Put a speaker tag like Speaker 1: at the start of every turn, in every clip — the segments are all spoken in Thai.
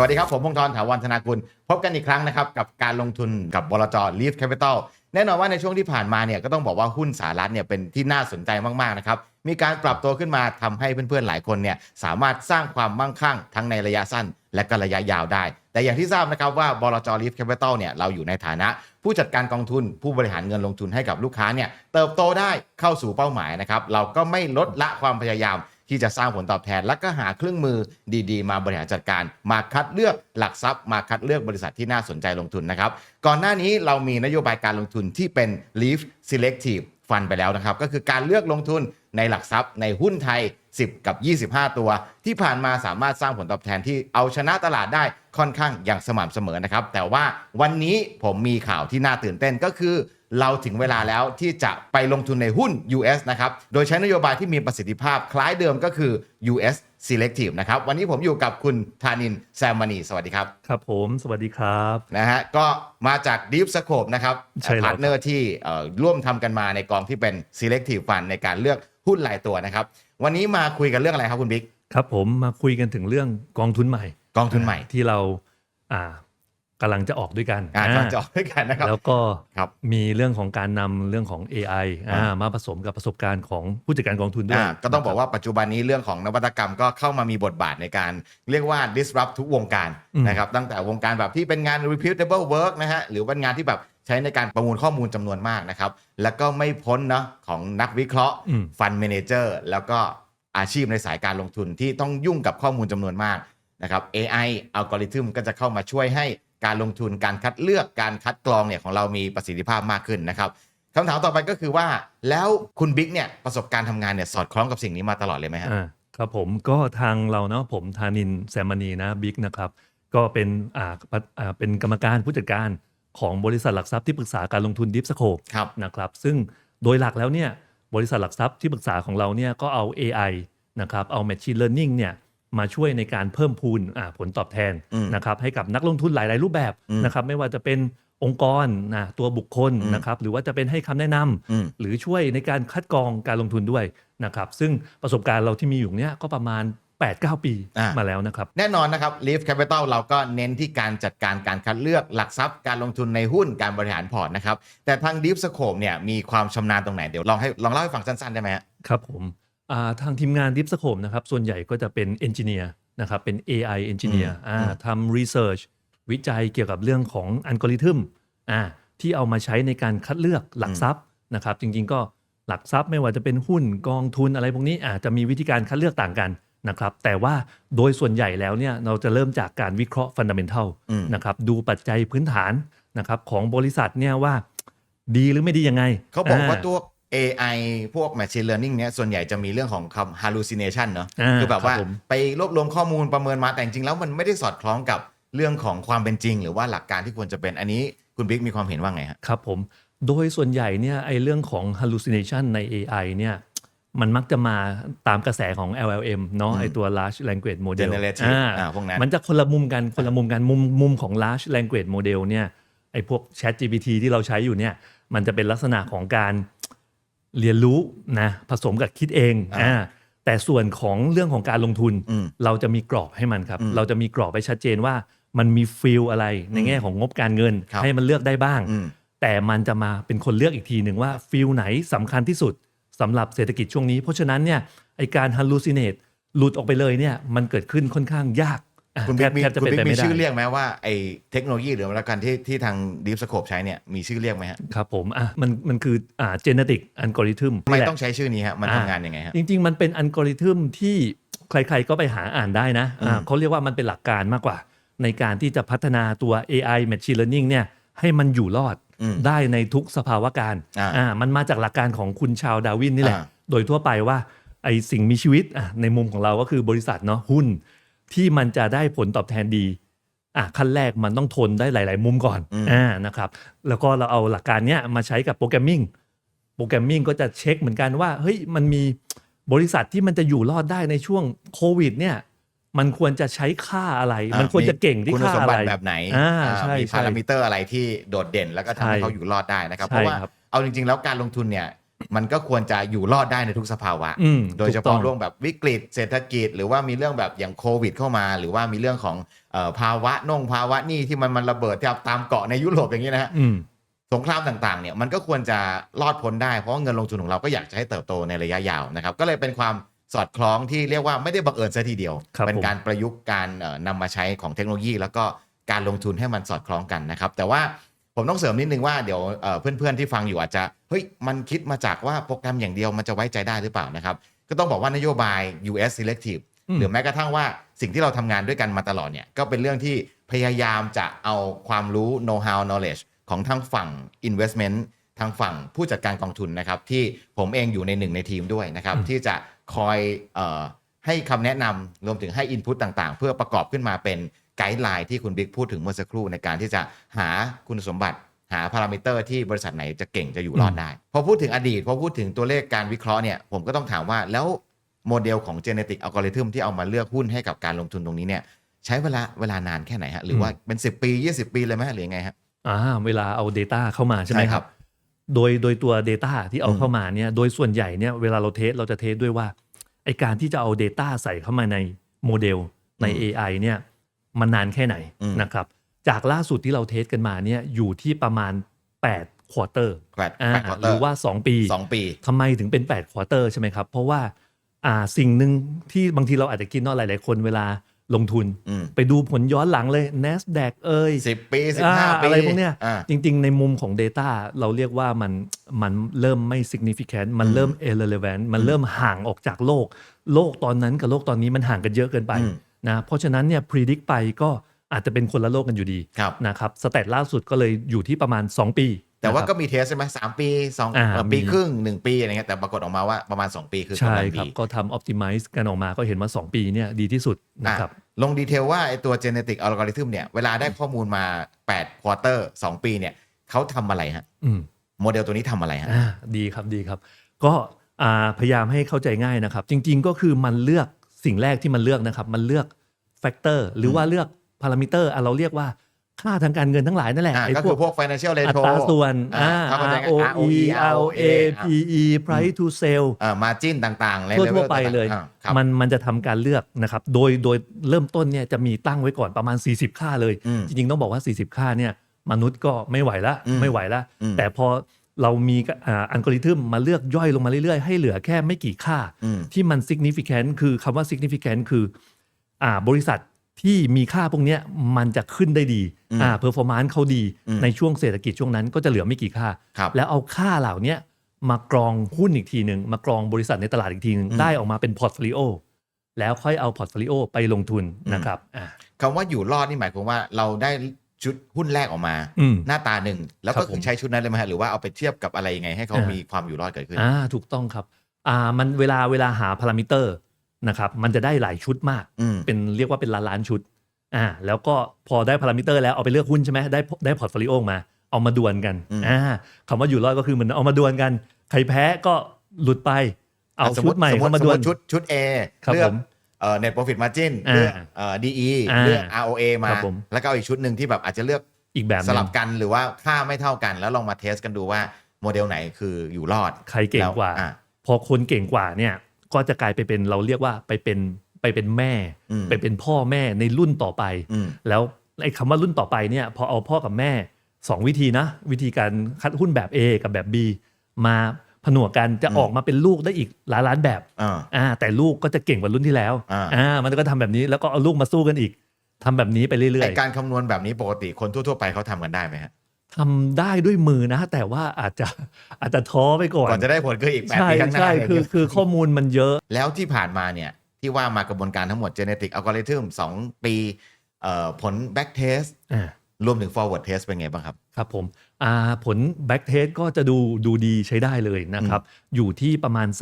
Speaker 1: วัสดีครับ ผมพงศ์ธรถาวรธนากุลพบกันอีกครั้งนะครับ กับการลงทุนกับบลจ Leaf Capital แน่นอนว่าในช่วงที่ผ่านมาเนี่ยก็ต้องบอกว่าหุ้นสหรัฐเนี่ยเป็นที่น่าสนใจมากๆนะครับมีการปรับตัวขึ้นมาทำให้เพื่อนๆหลายคนเนี่ยสามารถสร้างความมั่งคั่งทั้งในระยะสั้น และก็ระยะยาวได้ แต่อย่างที่ทราบนะครับว่าบลจ Leaf Capital เนี่ยเราอยู่ในฐานะ ผู้จัดการกองทุนผู้บริหารเงินลงทุนให้กับลูกค้าเนี่ยเติบโตได้เข้าสู่เป้าหมายนะครับเราก็ไม่ลดละความพยายาม ที่จะสร้างผลตอบแทน และก็หาเครื่องมือดีๆ มาบริหารจัดการ มาคัดเลือกหลักทรัพย์ มาคัดเลือกบริษัทที่น่าสนใจลงทุนนะครับก่อนหน้านี้เรามีนโยบายการลงทุนที่เป็น Leaf Selective Fund ไปแล้วนะครับ ก็คือการเลือกลงทุนในหลักทรัพย์ในหุ้นไทย 10 กับ 25 ตัว ที่ผ่านมาสามารถสร้างผลตอบแทนที่เอาชนะตลาดได้ค่อนข้างอย่างสม่ำเสมอนะครับ แต่ว่าวันนี้ผมมีข่าวที่น่าตื่นเต้นก็คือ เราถึงเวลาแล้วที่จะไปลงทุนในหุ้น US นะครับ โดยใช้นโยบายที่มีประสิทธิภาพคล้ายเดิมก็คือ US Selective นะครับ วันนี้ผมอยู่กับคุณธานินแซมมานีสวัสดีครับ
Speaker 2: ครับผม สวัสดีครับ
Speaker 1: นะฮะ ก็มาจาก Deep Scope นะครับ
Speaker 2: ใช่แล้ว
Speaker 1: พาร์ทเนอร์ที่เอ่อร่วมทำกันมาในกองที่เป็น Selective Fund ในการเลือกหุ้นรายตัวนะครับ วันนี้มาคุยกันเรื่องอะไรครับคุณบิ๊ก
Speaker 2: ครับผมมาคุยกันถึงเรื่องกองทุนใหม่
Speaker 1: กองทุนใหม่
Speaker 2: ที่เราอ่า กำลังจะออกด้วยกัน
Speaker 1: อ่า
Speaker 2: อ่า
Speaker 1: ก่อนจะออกด้วยกันนะครับ
Speaker 2: แล้วก็
Speaker 1: ครับ
Speaker 2: มีเรื่องของการนำเรื่องของ AI อ่า
Speaker 1: อ่า
Speaker 2: มาผสมกับประสบการณ์ของผู้จัดการกองทุนด้วย
Speaker 1: อ่าก็ต้องบอกว่าปัจจุบันนี้เรื่องของนวัตกรรมก็เข้ามามีบทบาทในการเรียกว่า disrupt ทุกวงการ
Speaker 2: อืม
Speaker 1: นะครับตั้งแต่วงการแบบที่เป็นงาน reputable work นะฮะหรือว่างานที่แบบใช้ในการประมูลข้อมูลจำนวนมากนะครับ แล้วก็ไม่พ้นเนาะของนักวิเคราะห์
Speaker 2: อืม
Speaker 1: ฟันเมนเจอร์แล้วก็อาชีพในสายการลงทุนที่ต้องยุ่งกับข้อมูลจำนวนมากนะครับ AI อัลกอริทึมก็จะเข้ามาช่วยให้ การลงทุนการคัดเลือกการคัดกรองเนี่ยของเรามีประสิทธิภาพมากขึ้นนะครับคำถามต่อไปก็คือว่าแล้วคุณบิ๊กเนี่ยประสบการณ์ทำงานเนี่ยสอดคล้องกับสิ่งนี้มาตลอดเลยไหมฮะ
Speaker 2: อ่าครับผมก็ทางเราเนาะผมธานินแซมมณีนะบิ๊กนะครับก็เป็นอ่าปะอ่าเป็นกรรมการผู้จัดการของบริษัทหลักทรัพย์ที่ปรึกษาการลงทุนดิฟสโคป
Speaker 1: ครับ
Speaker 2: นะครับซึ่งโดยหลักแล้วเนี่ยบริษัทหลักทรัพย์ที่ปรึกษาของเราเนี่ยก็เอา AI นะครับเอา Machine Learning เนี่ย มาช่วยในการเพิ่มพูนอ่าผลตอบแทน
Speaker 1: อืม
Speaker 2: นะครับให้กับนักลงทุนหลาย ๆ รูปแบบ
Speaker 1: อืม
Speaker 2: นะครับไม่ว่าจะเป็นองค์กรนะตัวบุคคล
Speaker 1: อืม
Speaker 2: นะครับหรือว่าจะเป็นให้คำแนะนำ
Speaker 1: อืม
Speaker 2: หรือช่วยในการคัดกรองการลงทุนด้วยนะครับซึ่งประสบการณ์เราที่มีอยู่เนี่ยก็ประมาณ 8-9 ปี
Speaker 1: อ่าม
Speaker 2: มาแล้วนะครับ
Speaker 1: แน่นอนนะครับ Leaf Capital เราก็เน้นที่การจัดการการคัดเลือกหลักทรัพย์การลงทุนในหุ้นการบริหารพอร์ตนะครับ แต่ทาง Deep Scope เนี่ยมีความชำนาญตรงไหนเดี๋ยวลองให้ลองเล่าให้ฟังสั้นๆได้ไหมฮะ
Speaker 2: ครับผม อ่าทางทีมงานดิฟสโคมนะครับ ส่วนใหญ่ก็จะเป็นเอนจิเนียร์นะครับเป็น AI เอนจิเนียร์
Speaker 1: อืม
Speaker 2: อ่า
Speaker 1: อืม
Speaker 2: ทำรีเสิร์ชวิจัยเกี่ยวกับเรื่องของอัลกอริทึมอ่าที่เอามาใช้ในการคัดเลือกหลักทรัพย์นะครับ จริงๆก็หลักทรัพย์ไม่ว่าจะเป็นหุ้นกองทุนอะไรพวกนี้อาจจะมีวิธีการคัดเลือกต่างกันนะครับ แต่ว่าโดยส่วนใหญ่แล้วเนี่ยเราจะเริ่มจากการวิเคราะห์ฟันดัมเบลทัล
Speaker 1: อืม
Speaker 2: นะครับดูปัจจัยพื้นฐานนะครับของบริษัทเนี่ยว่าดีหรือไม่ดียังไง
Speaker 1: เขาบอกว่าตัว AI พวก Machine Learning เนี่ยส่วนใหญ่จะมีเรื่องของคำ hallucination เนอะาคือแบบว่า
Speaker 2: ผม
Speaker 1: ไปรวบรวมข้อมูลประเมินมาแต่จริงๆแล้วมันไม่ได้สอดคล้องกับเรื่องของความเป็นจริง หรือว่าหลักการที่ควรจะเป็นอันนี้คุณบิ๊กมีความเห็นว่าไงฮะ
Speaker 2: ครับผม โดยส่วนใหญ่เนี่ยไอเรื่องของ hallucination ใน AI เนี่ยมันมักจะมาตามกระแสของ LLM เนาะ
Speaker 1: อืม
Speaker 2: ไอตัว large language model
Speaker 1: Generative
Speaker 2: อ่า
Speaker 1: อ่าพวกนั้น
Speaker 2: มันจะคนละมุมกันคนละมุมกันมุมมุมของ large language model เนี่ยไอพวก Chat GPT ที่เราใช้อยู่เนี่ยมันจะเป็นลักษณะของการ เรียนรู้นะผสมกับคิดเอง
Speaker 1: อ่า
Speaker 2: อ่าแต่ส่วนของเรื่องของการลงทุน
Speaker 1: อืม
Speaker 2: เราจะมีกรอบให้มันครับ
Speaker 1: อืม
Speaker 2: เราจะมีกรอบไปชัดเจนว่ามันมีฟิลอะไรในแง่ของงบการเงิน
Speaker 1: ครับ
Speaker 2: ให้มันเลือกได้บ้าง
Speaker 1: อืม
Speaker 2: แต่มันจะมาเป็นคนเลือกอีกทีหนึ่งว่าฟิลไหนสำคัญที่สุดสำหรับเศรษฐกิจช่วงนี้ เพราะฉะนั้นเนี่ยไอการ hallucinate หลุดออกไปเลยเนี่ยมันเกิดขึ้นค่อนข้างยากอะ
Speaker 1: คุณ
Speaker 2: แท
Speaker 1: บิ๊กมี
Speaker 2: บแทบจะ
Speaker 1: คุณ
Speaker 2: เป็น
Speaker 1: บิ๊ก
Speaker 2: ไป
Speaker 1: มี
Speaker 2: ไม่ได้
Speaker 1: ชื่อเรียกไหมว่าไอ้เทคโนโลยีหรือวรรณการที่ที่ทาง Deep Scope ใช้เนี่ยมีชื่อเรียกไหมฮะ
Speaker 2: ครับผมอะมันมันคืออ่า genetic algorithm
Speaker 1: ทำไม
Speaker 2: นี่แหละ
Speaker 1: ต้องใช้ชื่อนี้ฮะมัน
Speaker 2: อ่า
Speaker 1: ทำงานยังไงฮะ
Speaker 2: จริง ๆ มันเป็นอัลกอริทึมที่ใครๆก็ไปหาอ่านได้นะอ่า
Speaker 1: อืม
Speaker 2: เขาเรียกว่ามันเป็นหลักการมากกว่า ในการที่จะพัฒนาตัว AI Machine Learning เนี่ยให้มันอยู่รอด
Speaker 1: อืม
Speaker 2: ได้ในทุกสภาวะการ
Speaker 1: อ่า
Speaker 2: อ่ามันมาจากหลักการของคุณชาวดาวินนี่แหละ
Speaker 1: อ่า
Speaker 2: โดยทั่วไปว่าไอสิ่งมีชีวิตอะในมุมของเราก็คือบริษัทเนาะหุ้น ที่มันจะได้ผลตอบแทนดีอะขั้นแรกมันต้องทนได้หลาย ๆ มุมก่อน
Speaker 1: อืม
Speaker 2: อ่านะครับแล้วก็เราเอาหลักการเนี้ยมาใช้กับโปรแกรมมิ่งโปรแกรมมิ่งก็จะเช็คเหมือนกันว่าเฮ้ยมันมีบริษัทที่มันจะอยู่รอดได้ในช่วงโควิดเนี่ยมันควรจะใช้ค่าอะไร
Speaker 1: อ่า
Speaker 2: มันควรจะเก่งที่
Speaker 1: คุณ
Speaker 2: ค่า
Speaker 1: สม
Speaker 2: อะ
Speaker 1: บั
Speaker 2: ไร
Speaker 1: ติแบบไหน
Speaker 2: อ่า
Speaker 1: อ่า
Speaker 2: ใช่
Speaker 1: มี
Speaker 2: ใช่
Speaker 1: พารามิเตอร์อะไรที่โดดเด่นแล้วก็ทำให้
Speaker 2: ใช่
Speaker 1: เขาอยู่รอดได้นะครับ
Speaker 2: ใช่
Speaker 1: เพราะว่า
Speaker 2: ครับ
Speaker 1: เอาจริงๆ แล้วการลงทุนเนี่ย มันก็ควรจะอยู่รอดได้ในทุกสภาวะ
Speaker 2: อืม
Speaker 1: โดยเฉ
Speaker 2: ถูกต้อ
Speaker 1: พาะ
Speaker 2: ง
Speaker 1: ร่วงแบบวิกฤตเศรษฐกิจ หรือว่ามีเรื่องแบบอย่างโควิดเข้ามา หรือว่ามีเรื่องของเอ่อภาวะน่งภาวะหนี้ที่มันมันระเบิดที่ตามเกาะในยุโรปอย่างนี้นะฮะ
Speaker 2: อืม
Speaker 1: สงครามต่างๆเนี่ยมันก็ควรจะรอดพ้นได้เพราะว่าเงินลงทุนของเราก็อยากจะให้เติบโตในระยะยาวนะครับ ก็เลยเป็นความสอดคล้องที่เรียกว่าไม่ได้บังเอิญซะทีเดียว
Speaker 2: ครับ
Speaker 1: เป็น
Speaker 2: ผม
Speaker 1: การประยุกต์การเอ่อนำมาใช้ของเทคโนโลยี แล้วก็การลงทุนให้มันสอดคล้องกันนะครับ แต่ว่า ผมต้องเสริมนิดนึงว่าเดี๋ยวเอ่อเพื่อนๆที่ฟังอยู่อาจจะเฮ้ยมันคิดมาจากว่าโปรแกรมอย่างเดียวมันจะไว้ใจได้หรือเปล่านะครับ ก็ต้องบอกว่านโยบาย US selective
Speaker 2: อืม
Speaker 1: หรือแม้กระทั่งว่าสิ่งที่เราทำงานด้วยกันมาตลอดเนี่ยก็เป็นเรื่องที่พยายามจะเอาความรู้ know how knowledge ของทางฝั่ง investment ทางฝั่งผู้จัดการกองทุนนะครับ ที่ผมเองอยู่ในหนึ่งในทีมด้วยนะครับ
Speaker 2: อืม
Speaker 1: ที่จะคอยเออให้คำแนะนำรวมถึงให้ input ต่างๆ เพื่อประกอบขึ้นมาเป็น ไกด์ไลน์ที่คุณบิ๊กพูดถึงเมื่อสักครู่ในการที่จะหาคุณสมบัติหาพารามิเตอร์ที่บริษัทไหนจะเก่งจะอยู่รอดได้ พอพูดถึงอดีต พอพูดถึงตัวเลขการวิเคราะห์เนี่ยผมก็ต้องถามว่าแล้วโมเดลของ genetic algorithm ที่เอามาเลือกหุ้นให้กับการลงทุนตรงนี้เนี่ยใช้เวลาเวลานานแค่ไหนฮะหรือว่าเป็น 10 ปี 20 ปีเลยไหมหรือยังไงฮะ
Speaker 2: อ่าเวลาเอา Data เข้ามาใช่ไหม
Speaker 1: ใช่
Speaker 2: ค
Speaker 1: ครั
Speaker 2: รับบโดยโดยตัว Data ที่เอา
Speaker 1: อืม
Speaker 2: เข้ามาเนี่ยโดยส่วนใหญ่เนี่ยเวลาเราเทสเราจะเทสด้วยว่าไอการที่จะเอา Data ใส่เข้ามาในโมเดลใน
Speaker 1: อืม
Speaker 2: AI เนี่ย มันนานแค่ไหน
Speaker 1: อืม
Speaker 2: นะครับ จากล่าสุดที่เราเทสกันมาเนี่ยอยู่ที่ประมาณ 8 ควอเตอร์
Speaker 1: แปด
Speaker 2: อ่า
Speaker 1: แปดควอ
Speaker 2: ห
Speaker 1: เตอ
Speaker 2: รือ
Speaker 1: ร์
Speaker 2: ว่า 2 ปี
Speaker 1: สองปี
Speaker 2: ทำไมถึงเป็น 8 ควอเตอร์ใช่ไหมครับ เพราะว่าอ่าสิ่งหนึ่งที่บางทีเราอาจจะคิดเนาะหลาย ๆ คนเวลาลงทุน
Speaker 1: อืม
Speaker 2: ไปดูผลย้อนหลังเลย NASDAQ เอ้ย
Speaker 1: สิบปีสิบ
Speaker 2: อ่า
Speaker 1: ห้าปี
Speaker 2: อะไรพวกเนี้ย
Speaker 1: อ่า
Speaker 2: จริง ๆ ในมุมของ Data เราเรียกว่ามันมันเริ่มไม่ significant มัน
Speaker 1: อืม
Speaker 2: เริ่ม irrelevant มัน
Speaker 1: อืม
Speaker 2: เริ่มห่างออกจากโลก โลกตอนนั้นกับโลกตอนนี้มันห่างกันเยอะเกินไป
Speaker 1: อืม
Speaker 2: นะเพราะฉะนั้นเนี่ย predict ไปก็อาจจะเป็นคนละโลกกันอยู่ดี
Speaker 1: ครับ
Speaker 2: นะครับสเตตล่าสุดก็เลยอยู่ที่ประมาณ 2 ปี
Speaker 1: แต่ว่า
Speaker 2: นะครับ
Speaker 1: ก็มีเทสใช่ไหมสามปีสอง
Speaker 2: อ่า
Speaker 1: เอ่อปี
Speaker 2: มี
Speaker 1: ครึ่งหนึ่งปีอะไรเงี้ยแต่ปรากฏออกมาว่าประมาณ 2 ปีคือกำ
Speaker 2: ใช่
Speaker 1: ลัง
Speaker 2: ครับ
Speaker 1: ดี
Speaker 2: ก็ทำ optimize กันออกมาก็เห็นว่า 2 ปีเนี่ยดีที่สุดนะครับ
Speaker 1: อะลงดีเทลว่าไอตัว genetic algorithm เนี่ย เวลาได้ข้อมูลมา8ควอเตอร์2ปีเนี่ยเขาทำอะไรฮะ
Speaker 2: อืม
Speaker 1: โมเดลตัวนี้ทำอะไรฮะ
Speaker 2: อ่าดีครับดีครับ ก็อ่าพยายามให้เข้าใจง่ายนะครับ จริงๆก็คือมันเลือก สิ่งแรกที่มันเลือกนะครับ มันเลือกแฟกเตอร์หรือว่าเลือกพารามิเตอร์เราเรียกว่าค่าทางการเงินทั้งหลายนั่นแหละ
Speaker 1: อ่า
Speaker 2: ไอ้
Speaker 1: ก็
Speaker 2: พ
Speaker 1: คื
Speaker 2: ว
Speaker 1: อกพวก financial
Speaker 2: อั
Speaker 1: ratio
Speaker 2: ตราส่วน
Speaker 1: อ่า
Speaker 2: อ่า
Speaker 1: ถ้าเข้าใจง่าย
Speaker 2: ROE ROA
Speaker 1: ROA
Speaker 2: PE price to sale
Speaker 1: เอ่อ margin ต่างๆใน
Speaker 2: ทั่ว
Speaker 1: level
Speaker 2: ทั่วไป
Speaker 1: ต่างๆ
Speaker 2: เลย
Speaker 1: อ่าครับ
Speaker 2: มันมันจะทำการเลือกนะครับ โดยโดยเริ่มต้นเนี่ยจะมีตั้งไว้ก่อนประมาณ 40 ค่าเลย
Speaker 1: อืม
Speaker 2: จริงๆ ต้องบอกว่า 40 ค่าเนี่ยมนุษย์ก็ไม่ไหวละ
Speaker 1: อืม
Speaker 2: ไม่ไหวละ
Speaker 1: อืม
Speaker 2: แต่พอ เรามีอ่าอัลกอริทึมมาเลือกย่อยลงมาเรื่อยๆ ให้เหลือแค่ไม่กี่ค่า
Speaker 1: อืม
Speaker 2: ที่มัน significant คือคำว่า significant คืออ่าบริษัทที่มีค่าพวกเนี้ยมันจะขึ้นได้ดี
Speaker 1: อืม
Speaker 2: อ่า performance เขาดี
Speaker 1: อืม
Speaker 2: ในช่วงเศรษฐกิจช่วงนั้นก็จะเหลือไม่กี่ค่า
Speaker 1: ครับ
Speaker 2: แล้วเอาค่าเหล่าเนี้ยมากรองหุ้นอีกทีหนึ่งมากรองบริษัทในตลาดอีกทีหนึ่ง
Speaker 1: อืม
Speaker 2: ได้ออกมาเป็นพอร์ตโฟลิโอแล้วค่อยเอาพอร์ตโฟลิโอไปลงทุน
Speaker 1: อืม
Speaker 2: นะครับอ่า
Speaker 1: คำว่าอยู่รอดนี่หมายความว่าเราได้ ชุดหุ้นแรกออกมา
Speaker 2: อืม
Speaker 1: หน้าตาหนึ่ง แล้ว
Speaker 2: ครั
Speaker 1: ก็
Speaker 2: บ
Speaker 1: คื
Speaker 2: ผ
Speaker 1: อ
Speaker 2: ม
Speaker 1: ใช้ชุดนั้นเลยไหมฮะหรือว่าเอาไปเทียบกับอะไรยังไง ให้เขา
Speaker 2: อ่ามี
Speaker 1: มีความอยู่รอดเกิดขึ้น
Speaker 2: อ่าถูกต้องครับอ่ามันเวลาเวลาหาพารามิเตอร์นะครับมันจะได้หลายชุดมาก
Speaker 1: อืม
Speaker 2: เป็นเรียกว่าเป็นล้านล้านๆชุดอ่าแล้วก็พอได้พารามิเตอร์แล้วเอาไปเลือกหุ้นใช่ไหมได้ได้พอร์ตโฟลิโอมา เอามาดวลกัน
Speaker 1: อืม
Speaker 2: อ่าคำว่าอยู่รอดก็คือเหมือนเอามาดวลกัน ใครแพ้ก็หลุดไป เอา
Speaker 1: สม
Speaker 2: ชุ
Speaker 1: มุ
Speaker 2: ด
Speaker 1: ติ
Speaker 2: ใหม่
Speaker 1: สมมุ
Speaker 2: เข้า
Speaker 1: ติ
Speaker 2: มา
Speaker 1: ส
Speaker 2: ด
Speaker 1: ม
Speaker 2: ว
Speaker 1: มุ
Speaker 2: ล
Speaker 1: ติชุดชุด A
Speaker 2: ครับ
Speaker 1: เลือก
Speaker 2: ผม
Speaker 1: เอ่อ net profit margin
Speaker 2: อ่า
Speaker 1: เลือกเอ่อ DE
Speaker 2: อ่า
Speaker 1: เลือก ROA มา
Speaker 2: ครับผม
Speaker 1: แล้วก็เอาอีกชุดหนึ่งที่แบบอาจจะเลือก
Speaker 2: อีกแบบห
Speaker 1: ส
Speaker 2: นึ่ง
Speaker 1: ลับกันหรือว่าค่าไม่เท่ากัน แล้วลองมาเทสกันดูว่าโมเดลไหนคืออยู่รอด
Speaker 2: ใครเก่งกว่า
Speaker 1: แล้อะ
Speaker 2: พอคนเก่งกว่าเนี่ยก็จะกลายไปเป็นเราเรียกว่าไปเป็นไปเป็นแม่
Speaker 1: อืม
Speaker 2: ไปเป็นพ่อแม่ในรุ่นต่อไป
Speaker 1: อืม
Speaker 2: แล้วไอ้คำว่ารุ่นต่อไปเนี่ยพอเอาพ่อกับแม่ 2 วิธีนะ วิธีการคัดหุ้นแบบ A กับแบบ B มา ผนวกกันจะ
Speaker 1: อืม
Speaker 2: ออกมาเป็นลูกได้อีกหลายล้านแบบ
Speaker 1: อ่า
Speaker 2: อ่าแต่ลูกก็จะเก่งกว่ารุ่นที่แล้ว
Speaker 1: อ่า
Speaker 2: อ่ามันก็ทำแบบนี้แล้วก็เอาลูกมาสู้กันอีกทำแบบนี้ไปเรื่
Speaker 1: ไอ
Speaker 2: อย
Speaker 1: การคำนวณแบบนี้ปกติคนทั่วๆไปเขาทำกันได้ไหมฮะ
Speaker 2: ๆทำได้ด้วยมือนะ แต่ว่าอาจจะอาจจะท้อไปก่อน
Speaker 1: ก่อนจะได้ผลคืออีกแปด
Speaker 2: ใช่
Speaker 1: ปีข้างหน้า
Speaker 2: ใช่
Speaker 1: อะไร
Speaker 2: คือ
Speaker 1: เงี้ย
Speaker 2: คือข้อมูลมันเยอะ
Speaker 1: แล้วที่ผ่านมาเนี่ยที่ว่ามากระบวนการทั้งหมด genetic algorithm 2 ปีเอ่อผล back test
Speaker 2: อ่า
Speaker 1: รวมถึง forward test เป็นไงบ้างครับ
Speaker 2: ครับผมอ่า ผล back test ก็จะดูดูดีใช้ได้เลยนะครับ อยู่ที่ประมาณ 31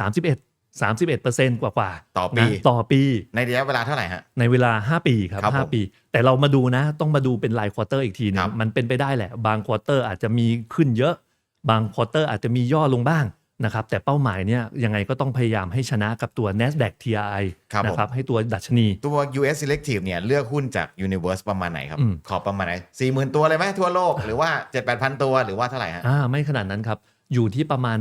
Speaker 2: 31%กว่ากว่าๆ
Speaker 1: ต่อปี
Speaker 2: นะต่อปี
Speaker 1: ในระยะเวลาเท่าไหร่ฮะ
Speaker 2: ในเวลา 5 ปีครับ
Speaker 1: ครับผม
Speaker 2: 5ปี แต่เรามาดูนะ ต้องมาดูเป็นรายควอเตอร์อีกทีหนึ
Speaker 1: ครั
Speaker 2: ง
Speaker 1: บ
Speaker 2: มันเป็นไปได้แหละ บางควอเตอร์อาจจะมีขึ้นเยอะ บางควอเตอร์อาจจะมีย่อลงบ้าง นะครับแต่เป้าหมายเนี่ยยังไงก็ต้องพยายามให้ชนะกับตัว NASDAQ TRI
Speaker 1: ครับผม
Speaker 2: นะครับให้ตัวดัชนี
Speaker 1: ตัว US selective เนี่ยเลือกหุ้นจาก universe ประมาณไหนครับ
Speaker 2: อืม
Speaker 1: ขอบประมาณไหน40,000 ตัวเลยไหมทั่วโลก หรือว่า 7 8 0 0 0 ตัวหรือว่าเท่าไหร่ฮะ
Speaker 2: อ่าไม่ขนาดนั้นครับ อยู่ที่ประมาณ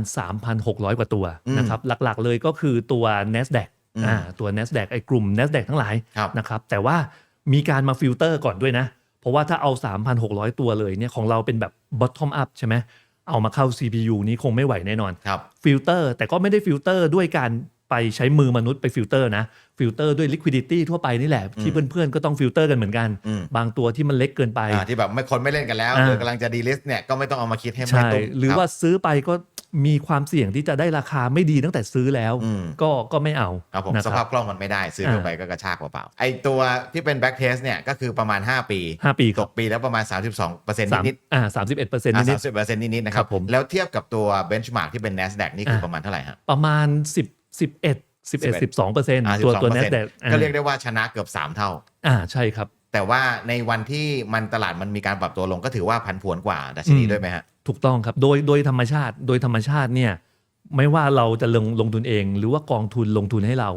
Speaker 2: 3,600 กว่าตัว
Speaker 1: อืม
Speaker 2: นะครับหลักๆเลยก็คือตัว NASDAQ
Speaker 1: อืม
Speaker 2: อ่าตัว NASDAQ ไอ้กลุ่ม NASDAQ ทั้งหลาย
Speaker 1: ครับ
Speaker 2: นะครับแต่ว่ามีการมาฟิลเตอร์ก่อนด้วยนะ เพราะว่าถ้าเอา 3,600 ตัวเลยเนี่ยของเราเป็นแบบ bottom up ใช่ไหม เอามาเข้า CPU นี้คงไม่ไหวแน่นอน
Speaker 1: ครับ
Speaker 2: ฟิลเตอร์แต่ก็ไม่ได้ฟิลเตอร์ด้วยการ ไปใช้มือมนุษย์ไปฟิลเตอร์นะฟิลเตอร์ด้วย liquidity ทั่วไปนี่แหละ ที่เพื่อนๆก็ต้องฟิลเตอร์กันเหมือนกัน
Speaker 1: อืม
Speaker 2: บางตัวที่มันเล็กเกินไป
Speaker 1: อ่าที่แบบไม่คนไม่เล่นกันแล้ว
Speaker 2: อ่า
Speaker 1: หรือกำลังจะดีลิสต์เนี่ยก็ไม่ต้องเอามาคิดให้ไม่
Speaker 2: ใช่
Speaker 1: ตุ้ม
Speaker 2: หรือ
Speaker 1: คบ
Speaker 2: ว่าซื้อไปก็มีความเสี่ยงที่จะได้ราคาไม่ดีตั้งแต่ซื้อแล้ว
Speaker 1: อืม
Speaker 2: ก็ก็ไม่เอา
Speaker 1: ครับผม
Speaker 2: นะ
Speaker 1: สภาพคล่องมันไม่ได้ซื้อเข้า
Speaker 2: อ่า
Speaker 1: ไปก็กระชากเปล่าๆไอตัวที่เป็นแบ็กเทสเนี่ยก็คือประมาณ 5 ปี
Speaker 2: ห้าปีค
Speaker 1: ต
Speaker 2: รับ
Speaker 1: กปีแล้วประมาณ 32เปอร์เซ็นต์
Speaker 2: สาม
Speaker 1: นิด
Speaker 2: อ่าสามสิบเอ็ดเปอร์เซ็นต์
Speaker 1: ๆ
Speaker 2: นิด
Speaker 1: สามสิบเปอร์เซ็นต์นิดๆนะครั
Speaker 2: ครับบผม
Speaker 1: แล้วเทียบกับตัวเบนช์มาร์กที่เป็น NASDAQ นี่คือ
Speaker 2: อ่า
Speaker 1: ประมาณเท่าไหร่ฮะ
Speaker 2: ๆประมาณสิบ สิบเอ็ดสิบเอ็ดสิบสองเปอร์เซ็นต์
Speaker 1: อ่า
Speaker 2: ตัวตัว
Speaker 1: 12%
Speaker 2: NASDAQ
Speaker 1: ก็เรียกได้ว่าชนะเกือบ 3 เท่า
Speaker 2: อ่าใช่ครับ
Speaker 1: แต่ว่าในวันที่มันตลาดมันมีการปรับตัวลงก็ถือว่าผันผวนกว่าดัชนี
Speaker 2: อืม
Speaker 1: ด้วยไหมฮะ
Speaker 2: ถูกต้องครับ โดยโดยธรรมชาติโดยธรรมชาติเนี่ยไม่ว่าเราจะลงลงทุนเอง หรือว่ากองทุนลงทุนให้เรา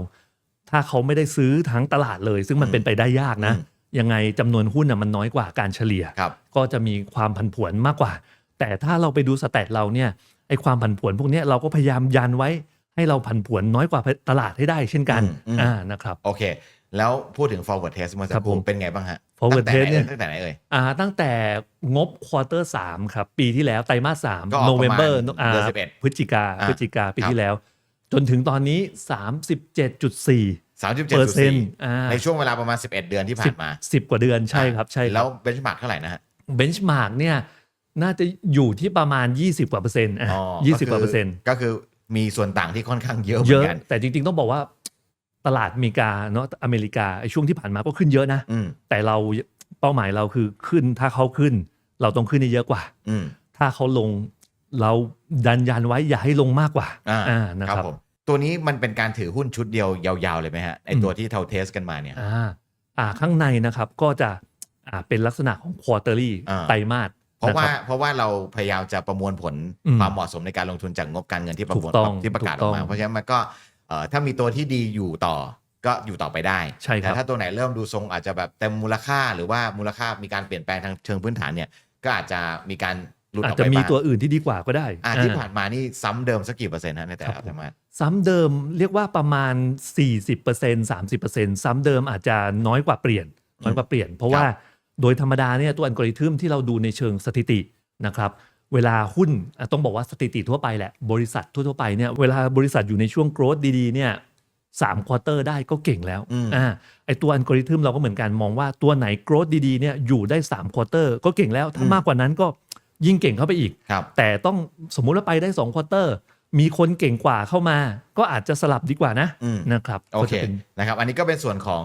Speaker 2: ถ้าเขาไม่ได้ซื้อทั้งตลาดเลย ซึ่งมัน
Speaker 1: อืม
Speaker 2: เป็นไปได้ยากนะ
Speaker 1: อืม
Speaker 2: ยังไงจำนวนหุ้นน่ะมันน้อยกว่าการเฉลี่ย
Speaker 1: ครับ
Speaker 2: ก็จะมีความผันผวนมากกว่า แต่ถ้าเราไปดูสแตทเราเนี่ยไอความผันผวนพวกเนี้ยเราก็พยายามยันไว้ ให้เราผันผวนน้อยกว่าตลาดให้ได้เช่นกัน
Speaker 1: อืมอืม
Speaker 2: อ่านะครับ
Speaker 1: โอเค แล้วพูดถึง forward test เมื่อสั
Speaker 2: ครั
Speaker 1: ก
Speaker 2: บ
Speaker 1: ครู่
Speaker 2: ผม
Speaker 1: เป็นไงบ้างฮะ
Speaker 2: forward
Speaker 1: ตั้งแต่
Speaker 2: test
Speaker 1: ไห
Speaker 2: เนี่ย
Speaker 1: ตั้งแต่ไหนเอ่ย
Speaker 2: อ่าตั้งแต่งบควอเตอร์สามครับ ปีที่แล้วไตรมาสสาม
Speaker 1: ก็ออก
Speaker 2: โน
Speaker 1: ประ
Speaker 2: เว
Speaker 1: มาณ
Speaker 2: มเบอร์
Speaker 1: เดือน11
Speaker 2: พฤศจิกา
Speaker 1: อ่า
Speaker 2: พฤศจิกาปี
Speaker 1: ครับ
Speaker 2: ที่แล้ว จนถึงตอนนี้ 37.4
Speaker 1: 37.4
Speaker 2: เปอร์เซ็นต์อ่า
Speaker 1: ในช่วงเวลาประมาณ 11 เดือนที่ผ่านมา
Speaker 2: สิบกว่าเดือนใช่ครับใช่ค
Speaker 1: แล้
Speaker 2: รั
Speaker 1: ว
Speaker 2: บ
Speaker 1: เบนช์มาร์กเท่าไหร่นะฮะ
Speaker 2: เบนช์มาร์กเนี่ยน่าจะอยู่ที่ประมาณ 20 กว่าเปอร์เซ็นต์อะ
Speaker 1: อ๋อ
Speaker 2: ยี่สิบกว่าเปอร์เซ็นต์
Speaker 1: ก็คือ มีส่วนต่างที่ค่อนข้างเยอะเหมื
Speaker 2: เย
Speaker 1: อน
Speaker 2: อะ
Speaker 1: กัน
Speaker 2: แต่จริงๆต้องบอกว่าตลาดอเมริกาเนาะอเมริกาไอ้ช่วงที่ผ่านมาก็ขึ้นเยอะนะ
Speaker 1: อืม
Speaker 2: แต่เราเป้าหมายเราคือขึ้นถ้าเขาขึ้น เราต้องขึ้นได้เยอะกว่า
Speaker 1: อืม
Speaker 2: ถ้าเขาลงเราดันยันไว้อย่าให้ลงมากกว่า
Speaker 1: อ่า
Speaker 2: อ่านะ
Speaker 1: ครั
Speaker 2: ค
Speaker 1: บ
Speaker 2: รับ
Speaker 1: ผมตัวนี้มันเป็นการถือหุ้นชุดเดียวยาวๆเลยไหมฮะไอ
Speaker 2: อืม
Speaker 1: ตัวที่เราเทสกันมาเนี่ย
Speaker 2: อ่าอ่าข้างในนะครับก็จะอ่าเป็นลักษณะของ quarterly
Speaker 1: อ่า
Speaker 2: ไตรมาส
Speaker 1: เพราะว่า
Speaker 2: คบ
Speaker 1: เพราะว่าเราพยายามจะประมวลผล
Speaker 2: อืม
Speaker 1: ความเหมาะสมในการลงทุนจากงบการเงินที่ประมวล
Speaker 2: ถูกต้อง
Speaker 1: ที่ประกาศอ
Speaker 2: ถู
Speaker 1: อก
Speaker 2: กต้
Speaker 1: มา
Speaker 2: อง
Speaker 1: เพราะฉะนั้นมันก็เอ่อถ้ามีตัวที่ดีอยู่ต่อก็อยู่ต่อไปได้
Speaker 2: ใช่ครับ
Speaker 1: แต่ถ้าตัวไหนเริ่มดูทรงอาจจะแบบเต็มมูลค่าหรือว่ามูลค่ามีการเปลี่ยนแปลงทางเชิงพื้นฐานเนี่ยก็อาจจะมีการหลุดอ
Speaker 2: อา
Speaker 1: อ
Speaker 2: จ
Speaker 1: ก
Speaker 2: จะ
Speaker 1: ไป
Speaker 2: มี
Speaker 1: บ้าง
Speaker 2: ตัวอื่นที่ดีกว่าก็ได้
Speaker 1: อ่า
Speaker 2: อ่า
Speaker 1: ที่ผ่านมานี่ซ้ำเดิมสักกี่เปอร์เซ็นต์ฮะในแต่
Speaker 2: ครั
Speaker 1: ละ
Speaker 2: บผม
Speaker 1: ธรรมาส
Speaker 2: ซ้ำเดิมเรียกว่าประมาณ 40% 30%ซ้ำเดิมอาจจะน้อยกว่าเปลี่ยนน้อยกว่าเปลี่ยน เพราะว่า โดยธรรมดาเนี่ยตัวอัลกอริทึมที่เราดูในเชิงสถิตินะครับเวลาหุ้นอะต้องบอกว่าสถิติทั่วไปแหละบริษัททั่วๆไปเนี่ยเวลาบริษัทอยู่ในช่วงโกรธดีๆเนี่ยสามควอเตอร์ได้ก็เก่งแล้ว
Speaker 1: อืม
Speaker 2: อ่าไอตัวอัลกอริทึมเราก็เหมือนกันมองว่าตัวไหนโกรธดีๆเนี่ยอยู่ได้3ควอเตอร์ก็เก่งแล้ว ถ้ามากกว่านั้นก็ยิ่งเก่งเข้าไปอีก
Speaker 1: ครับ
Speaker 2: แต่ต้องสมมุติว่าไปได้2ควอเตอร์มีคนเก่งกว่าเข้ามา ก็อาจจะสลับดีกว่านะ
Speaker 1: อืม
Speaker 2: นะครับ
Speaker 1: โอ
Speaker 2: ก็
Speaker 1: เค
Speaker 2: จะเป็น
Speaker 1: นะครับ อันนี้ก็เป็นส่วนของ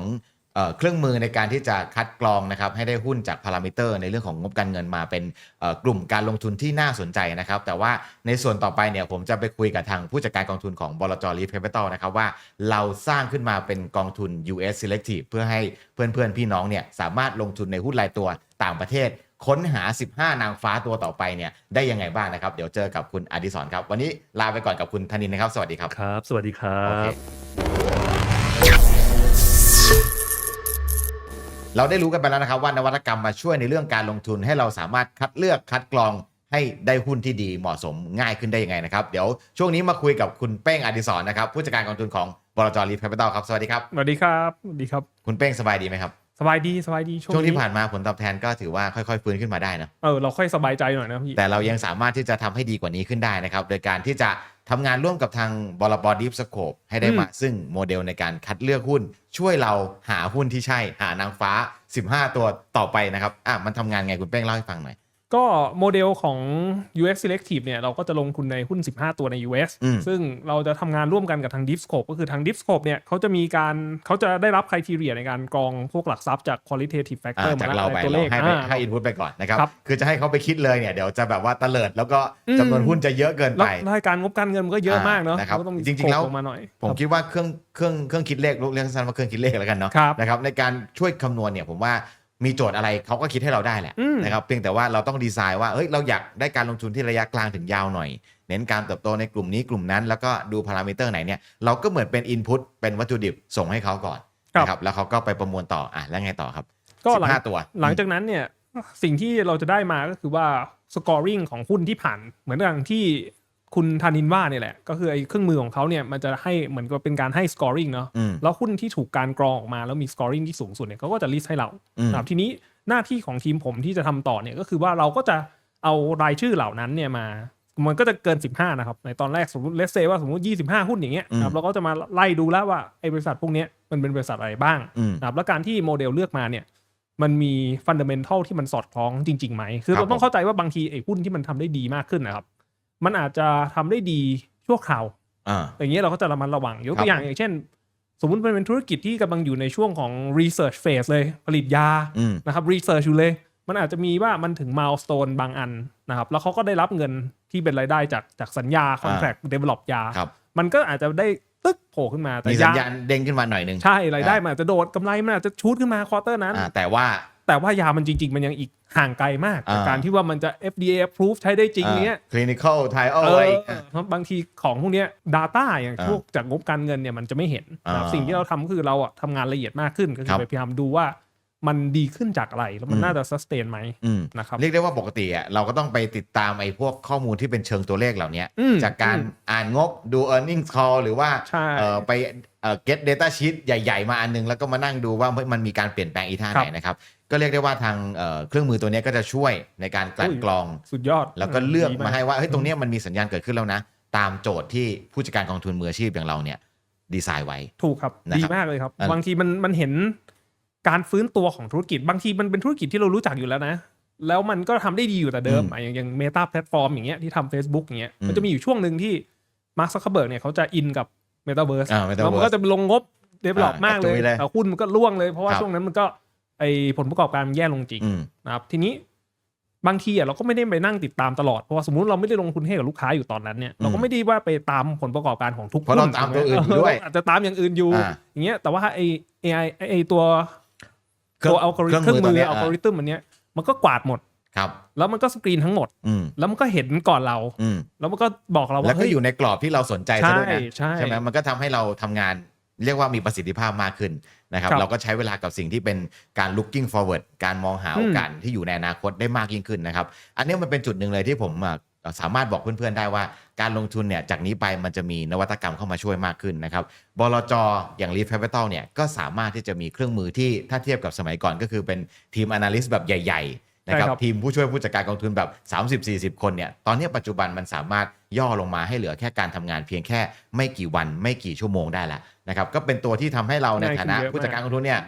Speaker 1: เอ่อเครื่องมือในการที่จะคัดกรองนะครับให้ได้หุ้นจากพารามิเตอร์ในเรื่องของงบการเงินมาเป็นเอ่อกลุ่มการลงทุนที่น่าสนใจนะครับ แต่ว่าในส่วนต่อไปเนี่ยผมจะไปคุยกับทางผู้จัดการกองทุนของบลจ Leaf Capital นะครับว่าเราสร้างขึ้นมาเป็นกองทุน US Selective เพื่อให้เพื่อนๆ พี่น้องเนี่ยสามารถลงทุนในหุ้นรายตัวต่างประเทศ ค้นหา 15 นางฟ้าตัวต่อไปเนี่ยได้ยังไงบ้างนะครับ เดี๋ยวเจอกับคุณอดิศรครับ วันนี้ลาไปก่อนกับคุณธนินนะครับ สวัสดีครับ
Speaker 2: ครับ สวัสดีครั
Speaker 1: โอเค
Speaker 2: บ
Speaker 1: เราได้รู้กันไปแล้วนะครับว่านวัตกรรมมาช่วยในเรื่องการลงทุนให้เราสามารถคัดเลือกคัดกรองให้ได้หุ้นที่ดีเหมาะสมง่ายขึ้นได้ยังไงนะครับ เดี๋ยวช่วงนี้มาคุยกับคุณเป้งอดิศรนะครับผู้จัดการกองทุนของบลจรีฟแคปิตอลครับสวัสดีครับ
Speaker 3: สวัสดีครับสวัสดีครับ
Speaker 1: คุณเป้งสบายดีไหมครับ
Speaker 3: สบายดีสบายดีช่วง
Speaker 1: ช่วงที่
Speaker 3: นี้
Speaker 1: ผ่านมาผลตอบแทนก็ถือว่าค่อยๆฟื้นขึ้นมาได้นะ
Speaker 3: เออเราค่อยสบายใจหน่อยนะพี่
Speaker 1: แต่เรายังสามารถที่จะทำให้ดีกว่านี้ขึ้นได้นะครับ โดยการที่จะทำงานร่วมกับทางบลบดิฟสโคปให้ได้
Speaker 3: อืม
Speaker 1: มาซึ่งโมเดลในการคัดเลือกหุ้น ช่วยเราหาหุ้นที่ใช่หานางฟ้า 15 ตัวต่อไปนะครับอะมันทำงานไงคุณเป้งเล่าให้ฟังหน่อย
Speaker 3: ก็โมเดลของ US Selective เนี่ยเราก็จะลงทุนในหุ้น 15 ตัวใน US
Speaker 1: อืม
Speaker 3: ซึ่งเราจะทำงานร่วมกันกับทาง d i f s c o p e ก็คือทาง d i f s c o p e เนี่ยเขาจะมีการเขาจะได้รับคุณทีเรียในการกรองพวกหลักทรัพย์จาก qualitative
Speaker 1: อ่า
Speaker 3: factor
Speaker 1: จาก
Speaker 3: มา
Speaker 1: เรา
Speaker 3: แล้ว
Speaker 1: ไป
Speaker 3: ตัว
Speaker 1: เรา
Speaker 3: เลข
Speaker 1: ให้ไป
Speaker 3: อ่า
Speaker 1: ให้อินพุตไปก่อนนะครับ
Speaker 3: ครับ
Speaker 1: คือจะให้เขาไปคิดเลยเนี่ยเดี๋ยวจะแบบว่าตะเลิดแล้วก็
Speaker 3: อืม
Speaker 1: จำนวนหุ้นจะเยอะเกิน
Speaker 3: แล้ว
Speaker 1: ไป
Speaker 3: รายการงบการเงินมันก็เยอะมากเนาะ
Speaker 1: อ่านะครับ
Speaker 3: ก็ต้องมี
Speaker 1: จริงๆแล้ว
Speaker 3: โขกลงมาหน่อย
Speaker 1: ผมคิดว่าเครื่องเครื่องเครื่องคิดเลขเรียกสั้นๆว่าเครื่องคิดเลขแล้วกันเนาะ
Speaker 3: ครับ
Speaker 1: นะครับในการช่วยคำนวณเนี่ยผมว่า มีโจทย์อะไรเขาก็คิดให้เราได้แหละ
Speaker 3: อืม
Speaker 1: นะครับเพียงแต่ว่าเราต้องดีไซน์ว่าเฮ้ยเราอยากได้การลงทุนที่ระยะกลางถึงยาวหน่อย เน้นการเติบโตในกลุ่มนี้กลุ่มนั้น แล้วก็ดูพารามิเตอร์ไหนเนี่ยเราก็เหมือนเป็นอินพุตเป็นวัตถุดิบส่งให้เขาก่อน
Speaker 3: ครับ
Speaker 1: นะครับแล้วเขาก็ไปประมวลต่ออะแล้วไงต่อครับ
Speaker 3: ก็หลัง
Speaker 1: 15ตัว
Speaker 3: หลังจากนั้นเนี่ยสิ่งที่เราจะได้มาก็คือว่า scoring ของหุ้นที่ผ่านเหมือนอย่างที่ คุณธานินว่าเนี่ยแหละ ก็คือไอ้เครื่องมือของเขาเนี่ยมันจะให้เหมือนกับเป็นการให้ scoring เนาะ
Speaker 1: อืม
Speaker 3: แล้วหุ้นที่ถูกการกรองออกมาแล้วมี scoring ที่สูงสุดเนี่ยเขาก็จะ list ให้เรา
Speaker 1: อืม
Speaker 3: นะครับทีนี้หน้าที่ของทีมผมที่จะทำต่อเนี่ยก็คือว่าเราก็จะเอารายชื่อเหล่านั้นเนี่ยมา มันก็จะเกิน 15 นะครับ ในตอนแรกสมมติเลสเซว่าสมมติ 25 หุ้นอย่างเงี้ยนะครับเราก็จะมาไล่ดูแล้วว่าไอ้บริษัทพวกเนี้ยมันเป็นบริษัทอะไรบ้าง
Speaker 1: อืม
Speaker 3: นะครับแล้วการที่โมเดลเลือกมาเนี่ยมันมีฟันเดเมนทัลที่มันสอดคล้องจริงๆไหม คือ
Speaker 1: ครับ
Speaker 3: เราต้อง
Speaker 1: ผม
Speaker 3: เข้าใจว่าบางทีไอ้หุ้นที่มันทำได้ดีมากขึ้นนะครับ มันอาจจะทำได้ดีชั่วคราว
Speaker 1: อ่า
Speaker 3: อย่างเงี้ยเราก็จะระมัดระวังยก
Speaker 1: ครั
Speaker 3: ตัว
Speaker 1: บ
Speaker 3: อย่างอย่างเช่น สมมุติมันเป็นธุรกิจที่กำลังอยู่ในช่วงของ research phase เลยผลิตยา
Speaker 1: อืม
Speaker 3: นะครับ research อยู่เลย มันอาจจะมีว่ามันถึง milestone บางอันนะครับแล้วเขาก็ได้รับเงินที่เป็นรายได้จากจากสัญญา contract develop ยา
Speaker 1: ครับ
Speaker 3: มันก็อาจจะได้ตึกโผล่ขึ้นมาแต่
Speaker 1: มีสัญ
Speaker 3: ยา
Speaker 1: ญาณเด้งขึ้นมาหน่อยหนึ่ง
Speaker 3: ใช่รายได้มันอาจจะโดดกำไรมันอาจจะชูดขึ้นมาควอเตอร์นั้น
Speaker 1: อ่าแต่ว่า
Speaker 3: แต่ว่ายามันจริง ๆ มันยังอีกห่างไกลมากจาก
Speaker 1: อ่า
Speaker 3: การที่ว่ามันจะ FDA approve ใช้ได้จริงเนี้ย
Speaker 1: คลินิคอลไทโอ
Speaker 3: เอ
Speaker 1: อะไร
Speaker 3: อ
Speaker 1: อีกอะ
Speaker 3: เพราะบางทีของพวกเนี้ย Data อย่าง
Speaker 1: อ่า
Speaker 3: พวกจากงบการเงินเนี่ยมันจะไม่เห็นนะครับ
Speaker 1: อ่า
Speaker 3: สิ่งที่เราทำก็คือเราอะทำงานละเอียดมากขึ้นก็คื
Speaker 1: ครั
Speaker 3: อบไปพยายามดูว่ามันดีขึ้นจากอะไร แล้วมัน
Speaker 1: อืม
Speaker 3: น่าจะ sustain ไหม
Speaker 1: อืม
Speaker 3: นะครับ
Speaker 1: เรียกได้ว่าปกติอะเราก็ต้องไปติดตามไอ้พวกข้อมูลที่เป็นเชิงตัวเลขเหล่านี้
Speaker 3: อืม
Speaker 1: จากการ
Speaker 3: อืม
Speaker 1: อ่านงบดู e a r n i n g call หรือว่า
Speaker 3: ใช่
Speaker 1: เอ่อไปเอ่อ get data sheet ใหญ่ ๆ มาอันนึง แล้วก็มานั่งดูว่าเฮ้ยมันมีการเปลี่ยนแปลงอีท่า
Speaker 3: ครั
Speaker 1: ไหน
Speaker 3: บ
Speaker 1: นะครับ ก็เรียกได้ว่าทางเอ่อเครื่องมือตัวเนี้ยก็จะช่วยในการกลั่น
Speaker 3: อุ้ย
Speaker 1: กรอง
Speaker 3: สุดยอด
Speaker 1: แล้วก็เลือก
Speaker 3: ดี
Speaker 1: มาให้ว่าเฮ้ยตรงเนี้ยมันมีสัญญาณเกิดขึ้นแล้วนะ ตามโจทย์ที่ผู้จัดการกองทุนมืออาชีพอย่างเราเนี่ย ดีไซน์ไว้
Speaker 3: ถูกครับ
Speaker 1: นะครับ
Speaker 3: ดีมากเลยครับ
Speaker 1: อัน
Speaker 3: บางทีมันมันเห็นการฟื้นตัวของธุรกิจ บางทีมันเป็นธุรกิจที่เรารู้จักอยู่แล้วนะ แล้วมันก็ทำได้ดีอยู่แต่เดิมอะอย่างอย่างเมตาแพลตฟอร์มอย่างเงี้ยที่ทำ Facebook อย่างเงี้ย
Speaker 1: อืม
Speaker 3: มันจะมีอยู่ช่วงหนึ่งที่มาร์คซักเคเบิร์กเนี่ยเขาจะอินกับ Metaverse
Speaker 1: อ่า Metaverse
Speaker 3: แล้วมันก็จะลงงบ develop
Speaker 1: อ่ามา
Speaker 3: ก
Speaker 1: กระ
Speaker 3: เล
Speaker 1: จุ
Speaker 3: ย
Speaker 1: ยเลย
Speaker 3: แต่หุ้นมันก็ร่วงเลยเพราะว่า
Speaker 1: ครับ
Speaker 3: ช่วงนั้นมันก็ ไอผลประกอบการมันแย่ลงจริง
Speaker 1: อืม
Speaker 3: นะครับ ทีนี้บางทีอะเราก็ไม่ได้ไปนั่งติดตามตลอดเพราะว่าสมมติเราไม่ได้ลงทุนให้กับลูกค้าอยู่ตอนนั้นเนี่ยเราก็ไม่ได้ว่าไปตามผลประกอบการของทุก
Speaker 1: เพราะเรา
Speaker 3: หุ้น
Speaker 1: ตามตัวอื่นอยู่ด้วย
Speaker 3: เอาจจะตามอย่างอื่นอยู่
Speaker 1: อ่า
Speaker 3: อย่างเงี้ยแต่ว่าไอ AI ไอไอ้ตัว
Speaker 1: เครื่อง
Speaker 3: ตัวอัลกอริ
Speaker 1: เครื่อง
Speaker 3: เครื่อง
Speaker 1: มื
Speaker 3: มื
Speaker 1: อ
Speaker 3: อ
Speaker 1: ตัวเนี้ย
Speaker 3: อัลกอริทึมอันเนี้ยมันก็กวาดหมด
Speaker 1: ครับ
Speaker 3: แล้วมันก็สกรีนทั้งหมด
Speaker 1: อืม
Speaker 3: แล้วมันก็เห็นก่อนเรา
Speaker 1: อืม
Speaker 3: แล้วมันก็บอกเรา
Speaker 1: แล้ว
Speaker 3: ว่า
Speaker 1: ก็
Speaker 3: เฮ้ย
Speaker 1: อยู่ในกรอบที่เราสนใจซะด้วยนะ
Speaker 3: ใช่ใช่
Speaker 1: ไหมมันก็ทำให้เราทำงาน เรียกว่ามีประสิทธิภาพมากขึ้นนะครับ
Speaker 3: ครับ
Speaker 1: เราก็ใช้เวลากับสิ่งที่เป็นการ looking forward การมองหา
Speaker 3: อืม
Speaker 1: โอกาสที่อยู่ในอนาคตได้มากยิ่งขึ้นนะครับ อันนี้มันเป็นจุดหนึ่งเลยที่ผมอะสามารถบอกเพื่อนๆได้ว่าการลงทุนเนี่ยจากนี้ไปมันจะมีนวัตกรรมเข้ามาช่วยมากขึ้นนะครับบลจอย่าง Leaf Capital เนี่ยก็สามารถที่จะมีเครื่องมือที่ถ้าเทียบกับสมัยก่อนก็คือเป็นทีม analyst แบบใหญ่ ๆ นะครับ
Speaker 3: ใช่ครับ
Speaker 1: ทีมผู้ช่วยผู้จัดการกองทุนแบบ 30-40 คนเนี่ยตอนนี้ปัจจุบันมันสามารถย่อลงมาให้เหลือแค่การทำงานเพียงแค่ไม่กี่วันไม่กี่ชั่วโมงได้แล้วนะครับก็เป็นตัวที่ทำให้เราในฐานะ
Speaker 3: ง่ายขึ้นเยอะมาก
Speaker 1: ผู้จัดการกองทุนเนี่ย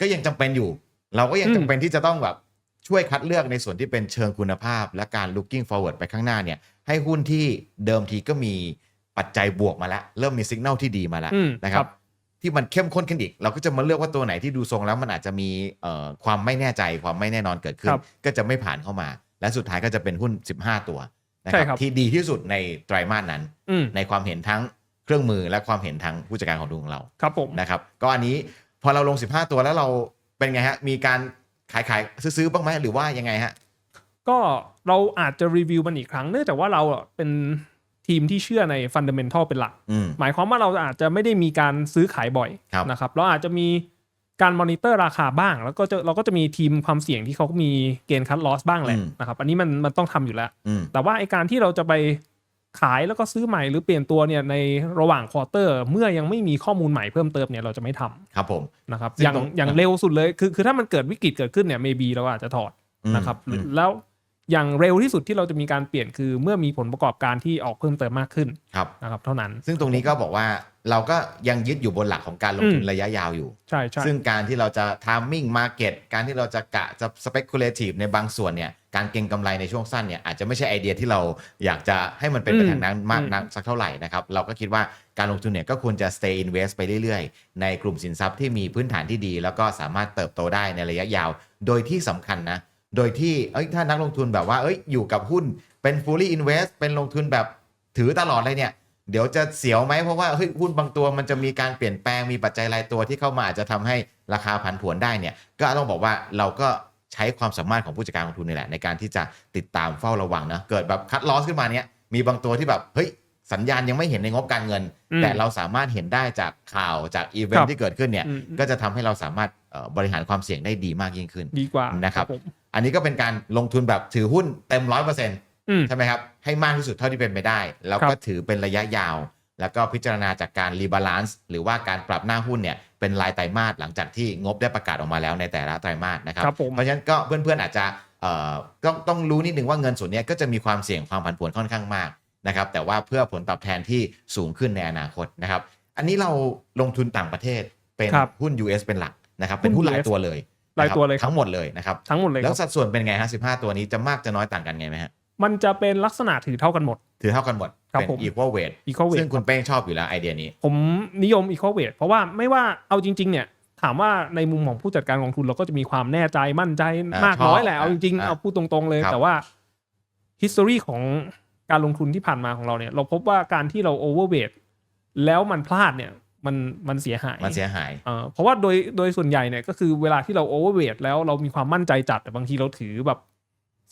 Speaker 1: ก็ยังจำเป็นอยู่ เราก็ยัง
Speaker 3: อืม
Speaker 1: จำเป็นที่จะต้องแบบช่วยคัดเลือกในส่วนที่เป็นเชิงคุณภาพ และการ looking forward ไปข้างหน้าเนี่ยให้หุ้นที่เดิมทีก็มีปัจจัยบวกมาแล้ว เริ่มมีสัญญาณที่ดีมาแล้ว
Speaker 3: อืม
Speaker 1: นะครับ ที่มันเข้มข้นขึ้นอีก เราก็จะมาเลือกว่าตัวไหนที่ดูทรงแล้วมันอาจจะมีเอ่อความไม่แน่ใจความไม่แน่นอนเกิดขึ้น
Speaker 3: ครับ
Speaker 1: ก็จะไม่ผ่านเข้ามา และสุดท้ายก็จะเป็นหุ้น 15 ตัวนะค
Speaker 3: ใช่
Speaker 1: รับ
Speaker 3: ครับ
Speaker 1: ที่ดีที่สุดในไตรมาสนั้น
Speaker 3: อืม
Speaker 1: ในความเห็นทั้งเครื่องมือและความเห็นทั้งผู้จัดการของทุนของเรา
Speaker 3: ครับผม
Speaker 1: นะครับก็อันนี้พอเราลง 15 ตัวแล้วเราเป็นไงฮะ มีการขายขายซื้อๆบ้างไหมหรือว่ายังไงฮะ
Speaker 3: ก็เราอาจจะรีวิวมันอีกครั้งเนื่องจากว่าเราอะเป็น ทีมที่เชื่อในฟันเดเมนทัลเป็นหลัก
Speaker 1: อืม
Speaker 3: หมายความว่าเราอาจจะไม่ได้มีการซื้อขายบ่อย
Speaker 1: ครับ
Speaker 3: นะครับ เราอาจจะมีการมอนิเตอร์ราคาบ้าง แล้วก็จะเราก็จะมีทีมความเสี่ยงที่เขาก็มีเกณฑ์คัดลอสบ้างแหละ
Speaker 1: อืม
Speaker 3: นะครับ อันนี้มันมันต้องทำอยู่แล้ว
Speaker 1: อืม
Speaker 3: แต่ว่าไอการที่เราจะไปขายแล้วก็ซื้อใหม่หรือเปลี่ยนตัวเนี่ยในระหว่างควอเตอร์ เมื่อยังไม่มีข้อมูลใหม่เพิ่มเติมเนี่ยเราจะไม่ทำ
Speaker 1: ครับผม
Speaker 3: นะครับ
Speaker 1: ซึ่ง
Speaker 3: อย่าง
Speaker 1: ตรง
Speaker 3: อย่างเร็วสุดเลยคือคือถ้ามันเกิดวิกฤตเกิดขึ้นเนี่ย maybe เราอาจจะถอด
Speaker 1: อืม
Speaker 3: นะครับ
Speaker 1: อืม
Speaker 3: แล้ว อย่างเร็วที่สุดที่เราจะมีการเปลี่ยนคือเมื่อมีผลประกอบการที่ออกเพิ่มเติมมากขึ้น
Speaker 1: ครับ
Speaker 3: นะครับ เท่านั้น
Speaker 1: ซึ่งตรงนี้ก็บอกว่าเราก็ยังยึดอยู่บนหลักของการลงทุน
Speaker 3: อืม
Speaker 1: ระยะยาวอยู่
Speaker 3: ใช่ใช่
Speaker 1: ซึ่งการที่เราจะ timing market การที่เราจะกะจะ speculative ในบางส่วนเนี่ยการเก็งกำไรในช่วงสั้นเนี่ยอาจจะไม่ใช่ไอเดียที่เราอยากจะให้มันเป็นไป
Speaker 3: อืม
Speaker 1: ทางนั้นมาก
Speaker 3: อืม
Speaker 1: นักสักเท่าไหร่นะครับเราก็คิดว่าการลงทุนเนี่ยก็ควรจะ stay invest ไปเรื่อยๆ ในกลุ่มสินทรัพย์ที่มีพื้นฐานที่ดี แล้วก็สามารถเติบโตได้ในระยะยาว โดยที่สำคัญนะ โดยที่เอ้ยถ้านักลงทุนแบบว่าเอ้ยอยู่กับหุ้นเป็น fully invest เป็นลงทุนแบบถือตลอดเลยเนี่ย เดี๋ยวจะเสียวไหมเพราะว่าเฮ้ยหุ้นบางตัวมันจะมีการเปลี่ยนแปลงมีปัจจัยรายตัวที่เข้ามาอาจจะทำให้ราคาผันผวนได้เนี่ย ก็ต้องบอกว่าเราก็ใช้ความสามารถของผู้จัดการลงทุนนี่แหละในการที่จะติดตามเฝ้าระวังนะเกิดแบบคัดลอสขึ้นมาเนี่ยมีบางตัวที่แบบเฮ้ยสัญญาณยังไม่เห็นในงบการเงิน
Speaker 3: อืม
Speaker 1: แต่เราสามารถเห็นได้จากข่าวจากอีเวน
Speaker 3: ครั
Speaker 1: ต์
Speaker 3: บ
Speaker 1: ที่เกิดขึ้นเนี่ย
Speaker 3: อืม
Speaker 1: ก็จะทำให้เราสามารถเอ่อบริหารความเสี่ยงได้ดีมากยิ่งขึ้น
Speaker 3: ดีกว่า
Speaker 1: นะครับ
Speaker 3: ผม
Speaker 1: อันนี้ก็เป็นการลงทุนแบบถือหุ้นเต็มร้อยเปอร์เซ็นต์
Speaker 3: อืม
Speaker 1: ใช่ไหมครับ ให้มากที่สุดเท่าที่เป็นไปได้ แล้ว
Speaker 3: ครั
Speaker 1: ก็
Speaker 3: บ
Speaker 1: ถือเป็นระยะยาว แล้วก็พิจารณาจากการรีบาลานซ์หรือว่าการปรับหน้าหุ้นเนี่ยเป็นรายไตรมาสหลังจากที่งบได้ประกาศออกมาแล้วในแต่ละไตรมาสนะครับ
Speaker 3: ครับผม
Speaker 1: เพราะฉะนั้นก็เพื่อนๆอาจจะเอ่อต้องต้องรู้นิดนึงว่าเงินส่วนเนี้ยก็จะมีความเสี่ยงความผันผวนค่อนข้างมากนะครับ แต่ว่าเพื่อผลตอบแทนที่สูงขึ้นในอนาคตนะครับ อันนี้เราลงทุนต่างประเทศเป็น
Speaker 3: ครับ
Speaker 1: หุ้น US เป็นหลักนะครับ เป็นหุ้น
Speaker 3: หุ้น
Speaker 1: ราย
Speaker 3: US
Speaker 1: ตัวเลย
Speaker 3: รายตัวเลย
Speaker 1: นะครับทั้งหมดเลยนะครับ
Speaker 3: ทั้งหมดเลยค
Speaker 1: แล้
Speaker 3: รั
Speaker 1: ว
Speaker 3: บ
Speaker 1: สัดส่วนเป็นไงฮะ15ตัวนี้จะมากจะน้อยต่างกันไงไหมฮะ
Speaker 3: มันจะเป็นลักษณะถือเท่ากันหมด
Speaker 1: ถือเท่ากันหมด
Speaker 3: ครับ
Speaker 1: เป็น
Speaker 3: ผม
Speaker 1: equal weight
Speaker 3: equal weight
Speaker 1: ซึ่งคุณเป้งชอบอยู่แล้วไอเดียนี้
Speaker 3: ผมนิยม equal weight เพราะว่าไม่ว่าเอาจริง ๆ เนี่ย ถามว่าในมุมของผู้จัดการกองทุนเราก็จะมีความแน่ใจมั่นใจ
Speaker 1: อ่ามา
Speaker 3: กน้อยแหละ
Speaker 1: ชอบ
Speaker 3: เอาจริง
Speaker 1: อ่า
Speaker 3: ๆเอาพูดตรงๆเลย
Speaker 1: ครับ
Speaker 3: แต่ว่า history ของการลงทุนที่ผ่านมาของเราเนี่ย เราพบว่าการที่เรา overweight แล้วมันพลาดเนี่ย มันมันเสียหาย
Speaker 1: มันเสียหาย
Speaker 3: เอ่อเพราะว่าโดยโดยส่วนใหญ่เนี่ยก็คือเวลาที่เรา overweight แล้วเรามีความมั่นใจจัดแต่บางทีเราถือแบบ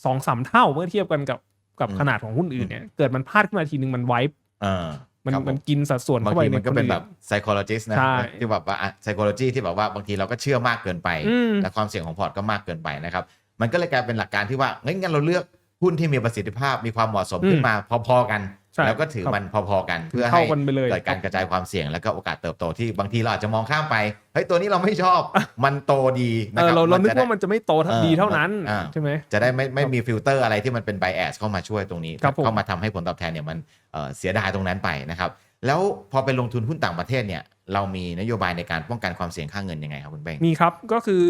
Speaker 3: สองสามเท่าเมื่อเทียบกันกับกับ
Speaker 1: อืม
Speaker 3: ขนาดของหุ้นอื่นเนี่ยเกิดมันพลาดขึ้นมาทีนึงมันไว
Speaker 1: เออ
Speaker 3: มัน
Speaker 1: ครับผ
Speaker 3: มันกินสัดส่วน
Speaker 1: บาง
Speaker 3: เข้าไป
Speaker 1: ที
Speaker 3: ใน
Speaker 1: มันก็
Speaker 3: ค
Speaker 1: เป็น
Speaker 3: อื่
Speaker 1: แบบ psychologist นะ
Speaker 3: ใช่
Speaker 1: ที่แบบว่าอะ psychology ที่แบบว่าบางทีเราก็เชื่อมากเกินไป
Speaker 3: อืม
Speaker 1: และความเสี่ยงของพอร์ตก็มากเกินไปนะครับ มันก็เลยกลายเป็นหลักการที่ว่างั้นงั้นเราเลือกหุ้นที่มีประสิทธิภาพมีความเหมาะสมขึ้นมาพอๆกัน
Speaker 3: ใช่
Speaker 1: แล้วก็ถือ
Speaker 3: ครับ
Speaker 1: มันพอๆกันเพื่อ
Speaker 3: เท่า
Speaker 1: ให้
Speaker 3: กันไปเลย
Speaker 1: เกิดการกระจายความเสี่ยงแล้วก็โอกาสเติบโตที่บางทีเราอาจจะมองข้ามไปเฮ้ยตัวนี้เราไม่ชอบมันโตดี
Speaker 3: เอ
Speaker 1: นะค
Speaker 3: อ
Speaker 1: รับ
Speaker 3: เราเรานึก
Speaker 1: จะได้
Speaker 3: ว่ามันจะไม่โตเท่า
Speaker 1: เออ
Speaker 3: ดีเท่านั้น
Speaker 1: อ่า
Speaker 3: ใช่ไหม
Speaker 1: จะได้ไม่ไม่มีฟิลเตอร์อะไรที่มันเป็นไบแอสเข้ามาช่วยตรงนี้
Speaker 3: ครับผม
Speaker 1: เข้ามาทำให้ผลตอบแทนเนี่ยมันเอ่อเสียดายตรงนั้นไปนะครับแล้วพอไปลงทุนหุ้นต่างประเทศเนี่ยเรามีนโยบายในการป้องกันความเสี่ยงค่าเงินยังไงครับคุณเป้ง
Speaker 3: มีครับก็คือ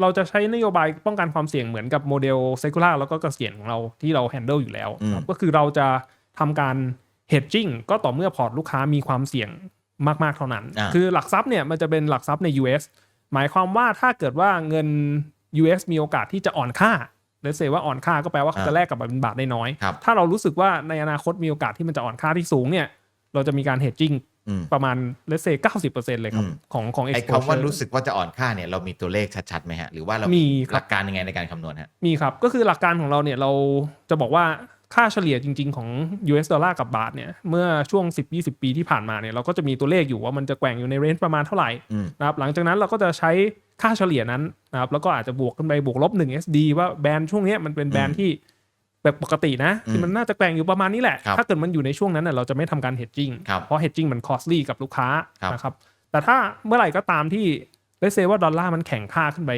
Speaker 3: เราจะใช้นโยบายป้องกันความเสี่ยงเหมือนกับโมเดลเซกูล่าแล้วก็เกษียณของเราที่เราแฮนเดิลอยู่แล้ว
Speaker 1: อืม
Speaker 3: ครับก็คือเราจะ ทำการ hedging ก็ต่อเมื่อพอร์ตลูกค้ามีความเสี่ยงมากๆเท่านั้น
Speaker 1: อ่า
Speaker 3: คือหลักทรัพย์เนี่ยมันจะเป็นหลักทรัพย์ใน US หมายความว่าถ้าเกิดว่าเงิน US มีโอกาสที่จะอ่อนค่าเลเซว่าอ่อนค่าก็แปลว่าเขาจะแลกกลับมาเป็นบาทได้น้อย
Speaker 1: ครับ
Speaker 3: ถ้าเรารู้สึกว่าในอนาคตมีโอกาสที่มันจะอ่อนค่าที่สูงเนี่ย เราจะมีการ hedging
Speaker 1: อืม
Speaker 3: ประมาณเลเซ90%เลยครับ
Speaker 1: อืม
Speaker 3: ของของ
Speaker 1: ไอ้
Speaker 3: exposure
Speaker 1: คำว่ารู้สึกว่าจะอ่อนค่าเนี่ยเรามีตัวเลขชัดๆไหมฮะ หรือว่าเรามี
Speaker 3: มีครับ
Speaker 1: หลักการยังไงในการคำนวณฮะ
Speaker 3: มีครับ ก็คือหลักการของเราเนี่ยเราจะบอกว่า ค่าเฉลี่ยจริง ๆ ของ US ดอลลาร์กับบาทเนี่ยเมื่อช่วง 10-20 ปีที่ผ่านมาเนี่ยเราก็จะมีตัวเลขอยู่ว่ามันจะแกว่งอยู่ในเรนจ์ประมาณเท่าไหร่
Speaker 1: อืม
Speaker 3: นะครับหลังจากนั้นเราก็จะใช้ค่าเฉลี่ยนั้นนะครับแล้วก็อาจจะบวกขึ้นไปบวกลบ 1 SD ว่าแบรนด์ช่วงเนี้ยมันเป็นแบรนด์ที่แบบปกตินะที่มันน่าจะแกว่งอยู่ประมาณนี้แหละ
Speaker 1: ครับ
Speaker 3: ถ้าเกิดมันอยู่ในช่วงนั้นเน่ยเราจะไม่ทำการ hedging
Speaker 1: ครับ
Speaker 3: เพราะ hedging มัน costly กับลูกค้า
Speaker 1: ครับ
Speaker 3: นะครับแต่ถ้าเมื่อไหร่ก็ตามที่เลเซว่าดอลลาร์มันแข่งค่าขึ้นไป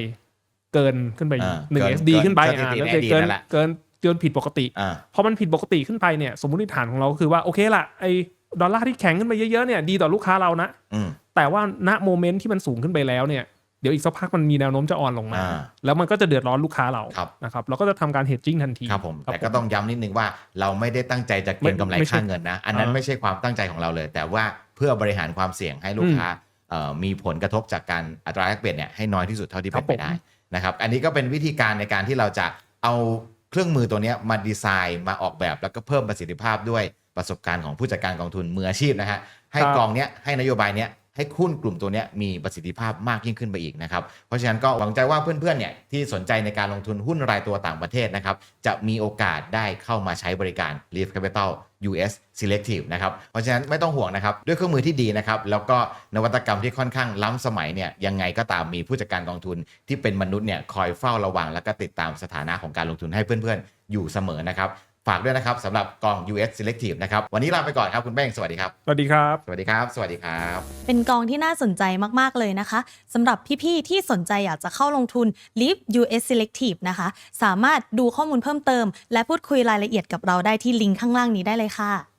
Speaker 3: เกินขึ้นไป
Speaker 1: อ่า
Speaker 3: หนึ่ง
Speaker 1: เกิน
Speaker 3: SD ขึ้นไป
Speaker 1: เกิน
Speaker 3: อ่า
Speaker 1: สถิติ
Speaker 3: แล้ว
Speaker 1: ใน
Speaker 3: เกิ
Speaker 1: อดีต
Speaker 3: น
Speaker 1: นั่นแหละ
Speaker 3: เกิน เกินผิดปกติ
Speaker 1: อ่า
Speaker 3: พอมันผิดปกติขึ้นไปเนี่ยสมมติฐานของเราก็คือว่าโอเคละไอ้ดอลลาร์ที่แข็งขึ้นไปเยอะๆเนี่ยดีต่อลูกค้าเรานะ
Speaker 1: อืม
Speaker 3: แต่ว่าณโมเมนต์ที่มันสูงขึ้นไปแล้วเนี่ยเดี๋ยวอีกสักพักมันมีแนวโน้มจะอ่อนลงมา
Speaker 1: อ่า
Speaker 3: แล้วมันก็จะเดือดร้อนลูกค้าเรา
Speaker 1: ครับ
Speaker 3: นะครับเราก็จะทำการ hedging ทันที
Speaker 1: ครับผม แต่ก็ต้องย้ำนิดนึงว่าเราไม่ได้ตั้งใจจะเก็งกำไร
Speaker 3: ไม่ใช่
Speaker 1: ค่าเงินนะ อันนั้น
Speaker 3: อ่า
Speaker 1: ไม่ใช่ความตั้งใจของเราเลย แต่ว่าเพื่อบริหารความเสี่ยงให้ลูกค้าเอ่อมีผลกระทบจากการอัตราแลกเปลี่ยนเนี่ยให้น้อยที่สุดเท่าที่
Speaker 3: ครั
Speaker 1: เป็น
Speaker 3: บ
Speaker 1: ไป
Speaker 3: ผม
Speaker 1: ได้นะครับ อันนี้ก็เป็นวิธีการในการที่เราจะเอา เครื่องมือตัวเนี้ยมาดีไซน์มาออกแบบแล้วก็เพิ่มประสิทธิภาพด้วยประสบการณ์ของผู้จัดการกองทุนมืออาชีพนะฮะให้กองเนี้ยให้นโยบายเนี้ย ให้หุ้นกลุ่มตัวนี้มีประสิทธิภาพมากยิ่งขึ้นไปอีกนะครับ เพราะฉะนั้นก็หวังใจว่าเพื่อนๆเนี่ยที่สนใจในการลงทุนหุ้นรายตัวต่างประเทศนะครับจะมีโอกาสได้เข้ามาใช้บริการ Leaf Capital US Selective นะครับ เพราะฉะนั้นไม่ต้องห่วงนะครับ ด้วยเครื่องมือที่ดีนะครับ แล้วก็นวัตกรรมที่ค่อนข้างล้ำสมัยเนี่ยยังไงก็ตามมีผู้จัดการกองทุนที่เป็นมนุษย์เนี่ยคอยเฝ้าระวัง แล้วก็ติดตามสถานะของการลงทุนให้เพื่อนๆ อยู่เสมอนะครับ ฝากด้วยนะครับสำหรับกอง US Selective นะครับ วันนี้ลาไปก่อนครับคุณแป้งสวัสดีครับ
Speaker 3: สวัสดีครับ
Speaker 1: สวัสดีครับ สวัสดีครับ
Speaker 4: เป็นกองที่น่าสนใจมาก ๆ เลยนะคะสำหรับพี่ๆที่สนใจอยากจะเข้าลงทุน Leap US Selective นะคะ สามารถดูข้อมูลเพิ่มเติม และพูดคุยรายละเอียดกับเราได้ที่ลิงก์ข้างล่างนี้ได้เลยค่ะ